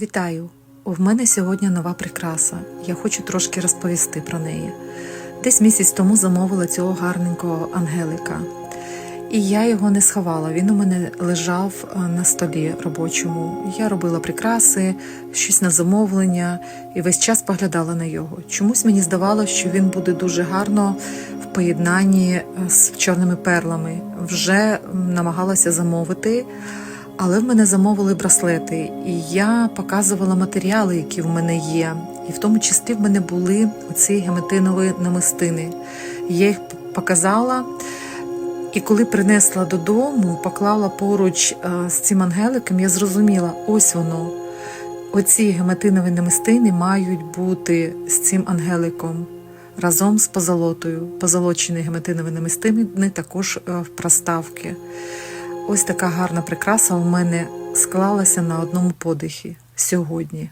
Вітаю! В мене сьогодні нова прикраса. Я хочу трошки розповісти про неї. Десь місяць тому замовила цього гарненького ангелика. І я його не сховала. Він у мене лежав е, на столі робочому. Я робила прикраси, щось на замовлення і весь час поглядала на його. Чомусь мені здавалося, що він буде дуже гарно в поєднанні е, з чорними перлами. Вже намагалася замовити. Але в мене замовили браслети, і я показувала матеріали, які в мене є. І в тому числі в мене були оці геметинові намистини. Я їх показала, і коли принесла додому, поклала поруч е, з цим ангеликом, я зрозуміла, ось воно. Оці гематинові намистини мають бути з цим ангеликом разом з позолотою. Позолочені гематинові намистини також е, в проставки. Ось така гарна прикраса у мене склалася на одному подихі сьогодні.